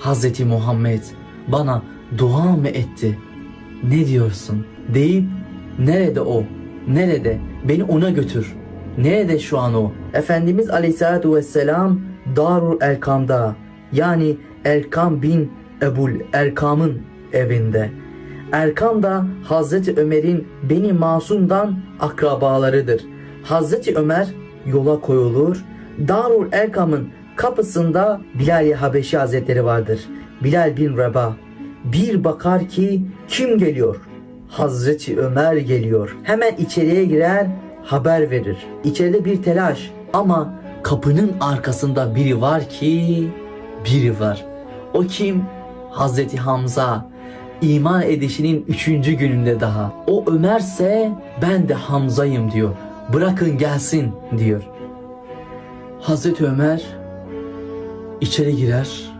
Hazreti Muhammed bana dua mı etti? Ne diyorsun? Deyip nerede o? Nerede? Beni ona götür. Nerede şu an o? Efendimiz Aleyhisselatü Vesselam Darul Erkam'da yani Erkam bin Ebul Erkam'ın evinde. Erkam da Hazreti Ömer'in Beni Masum'dan akrabalarıdır. Hazreti Ömer yola koyulur. Darul Erkam'ın kapısında Bilal-i Habeşi Hazretleri vardır. Bilal bin Reba. Bir bakar ki kim geliyor? Hazreti Ömer geliyor. Hemen içeriye girer, haber verir. İçeride bir telaş ama kapının arkasında biri var ki biri var. O kim? Hazreti Hamza. İman edişinin üçüncü gününde daha. O Ömerse ben de Hamza'yım diyor. Bırakın gelsin diyor. Hazreti Ömer içeri girer